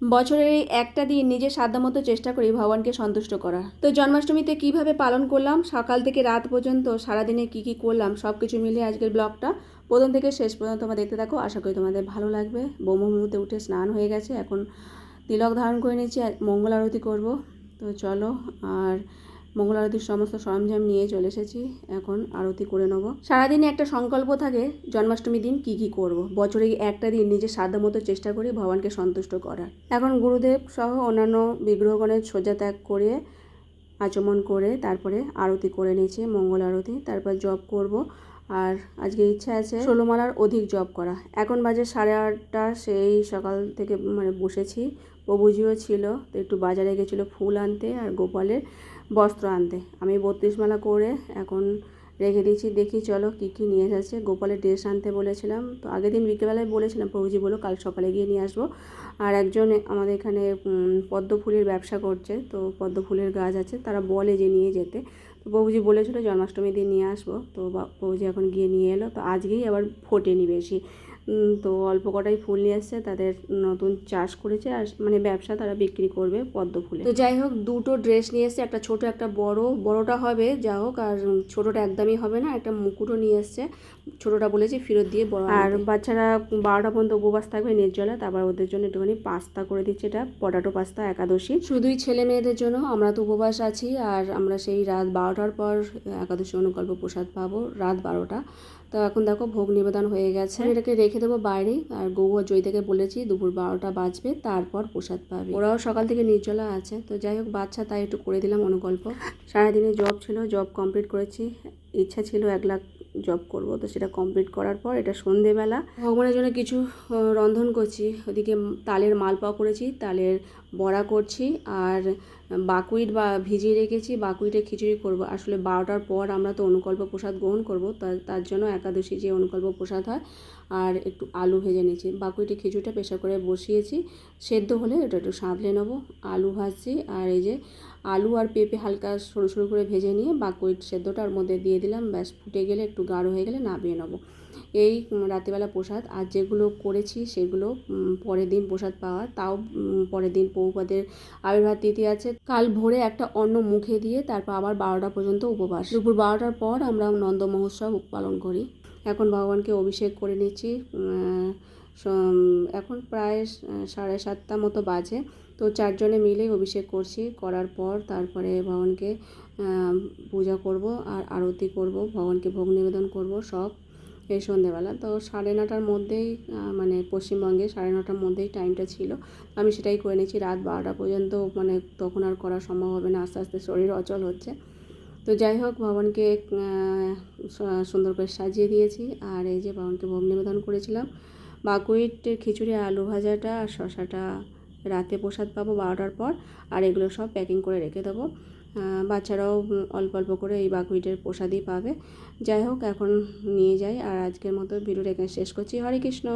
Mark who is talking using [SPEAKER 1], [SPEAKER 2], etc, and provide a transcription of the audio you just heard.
[SPEAKER 1] বছরের এই একটা দিন নিজের সাধ্যমতো চেষ্টা করি ভগবানকে সন্তুষ্ট করা তো জন্মাষ্টমীতে কীভাবে পালন করলাম? সকাল থেকে রাত পর্যন্ত সারাদিনে কি কি করলাম? সব কিছু মিলিয়ে আজকের ব্লগটা প্রথম থেকে শেষ পর্যন্ত তোমরা দেখতে থাকো। আশা করি তোমাদের ভালো লাগবে। ব্রহ্ম মুহূর্তে উঠে স্নান হয়ে গেছে। এখন তিলক ধারণ করে নিয়েছি মঙ্গল আরতি করব। তো চলো, আর মঙ্গল আরতির সমস্ত সরঞ্জাম নিয়ে চলে এসেছি। এখন আরতি করে নেব। সারাদিনে একটা সংকল্প থাকে জন্মাষ্টমী দিন কি কি করব। বছরে একটা দিন নিজের সাধ্য মতো চেষ্টা করি ভগবানকে সন্তুষ্ট করার। এখন গুরুদেব সহ অন্যান্য বিগ্রহগণের সোজা ত্যাগ করে আচমন করে তারপরে আরতি করে নিয়েছি, মঙ্গল আরতি। তারপর জব করব। আর আজকে ইচ্ছা আছে ষোলো মালার অধিক জব করা। এখন বাজে সাড়ে আটটা, সেই সকাল থেকে মানে বসেছি। প্রভুজিও ছিল, তো একটু বাজারে গেছিল ফুল আনতে আর গোপালের বস্ত্র আনতে। আমি বত্রিশ মালা করে এখন রেখে দিয়েছি, দেখি চলো কী কী নিয়ে এসেছে। গোপালের ড্রেস আনতে বলেছিলাম, তো আগের দিন বিকেলবেলায় বলেছিলাম, প্রভুজি বলো কাল সকালে গিয়ে নিয়ে আসব। আর একজন আমাদের এখানে পদ্ম ফুলের ব্যবসা করছে, তো পদ্ম ফুলের গাছ আছে, তারা বলে যে নিয়ে যেতে। তো প্রভুজি বলেছিলো জন্মাষ্টমী দিন নিয়ে আসব, তো প্রভুজি এখন গিয়ে নিয়ে এলো, তো আজকেই আবার ফোটেনি বেশি। তো অল্প কটাই ফুল নিয়ে এসছে তাদের নতুন চাষ করেছে আর মানে ব্যবসা তারা বিক্রি করবে পদ্ম ফুলে। তো যাই হোক দুটো ড্রেস নিয়ে এসছে একটা ছোট একটা বড়। বড়টা হবে যা হোক আর ছোটোটা একদমই হবে না একটা মুকুটও নিয়ে এসছে। ছোটোটা বলেছি ফেরত দিয়ে বড় আর বাচ্চারা বারোটা পর্যন্ত উপবাস থাকবে নির্জলা তারপর ওদের জন্য একটুখানি পাস্তা করে দিচ্ছে এটা পটাটো পাস্তা একাদশী। শুধুই ছেলে মেয়েদের জন্য আমরা তো উপবাস আছি আর আমরা সেই রাত বারোটার পর একাদশী অনুকল্প প্রসাদ পাবো রাত বারোটা। তো এখন দেখো ভোগ নিবেদন হয়ে গেছে। এটাকে রেখে দেবো বাইরে আর গৌ আর জয়িতাকে বলেছি দুপুর বারোটা বাজবে, তারপর প্রসাদ পাবে। ওরাও সকাল থেকে নির্জলা আছে। তো যাই হোক, বাচ্চা তাই একটু করে দিলাম অনুকল্প। সারাদিনে জব ছিল জব কমপ্লিট করেছি। ইচ্ছা ছিল এক লাখ জব করব। তো সেটা কমপ্লিট করার পর এটা সন্ধেবেলা। ভগবানের জন্য কিছু রন্ধন করছি। ওদিকে তালের মালপাও করেছি। তালের বড়া করছি আর বাকুইট বা ভিজিয়ে রেখেছি, বাকুইটে খিচুড়ি করব। আসলে বারোটার পর আমরা তো অনুকল্প প্রসাদ গ্রহণ করব তার জন্য একাদশী যে অনুকল্প প্রসাদ হয়, আর একটু আলু ভেজে নিয়েছি। বাকুইটে খিচুড়িটা প্রেশার করে বসিয়েছি, সেদ্ধ হলে ওটা একটু সাঁতলে নেব। আলু ভাজছি, আর এই যে আলু আর পেঁপে হালকা সরু সরু করে ভেজে নিয়ে বাকুইট সেদ্ধটার মধ্যে দিয়ে দিলাম। ব্যাস, ফুটে গেলে একটু গাঢ় হয়ে গেলে নামিয়ে নেব। এই রাত্রিবেলা প্রসাদ, আর যেগুলো করেছি সেগুলো পরের দিন প্রসাদ পাওয়া, তাও পরের দিন পৌপাদের আবির্ভাব তিথি আছে। কাল ভোরে একটা অন্ন মুখে দিয়ে তারপর আবার বারোটা পর্যন্ত উপবাস। দুপুর বারোটার পর আমরা নন্দ মহোৎসব পালন করি। এখন ভগবানকে অভিষেক করে নিচ্ছি। এখন প্রায় সাড়ে সাতটা মতো বাজে। তো চারজনে মিলে অভিষেক করছি। করার পর তারপরে ভগবানকে পূজা করব আর আরতি করব। ভগবানকে ভোগ নিবেদন করব। সব এই সন্ধেবেলা। তো সাড়ে নটার মধ্যেই মানে পশ্চিমবঙ্গে সাড়ে নটার মধ্যেই টাইমটা ছিল। আমি সেটাই করে নিয়েছি। রাত বারোটা পর্যন্ত মানে তখন আর করা সম্ভব হবে না। আস্তে আস্তে শরীর অচল হচ্ছে। তো যাই হোক, ভবনকে সুন্দর করে সাজিয়ে দিয়েছি। আর এই যে ভবনকে ভোগ নিবেদন করেছিলাম। বাকুইটের খিচুড়ি, আলু ভাজাটা, আর শশাটা রাতে প্রসাদ পাবো বারোটার পর। আর এগুলো সব প্যাকিং করে রেখে দেবো। বাচ্চারাও অল্প অল্প করে এই বাকুইটের প্রসাদই পাবে। যাই হোক, এখন নিয়ে যাই। আর আজকের মতো ভিডিওটা এখানে শেষ করছি। হরে কৃষ্ণ।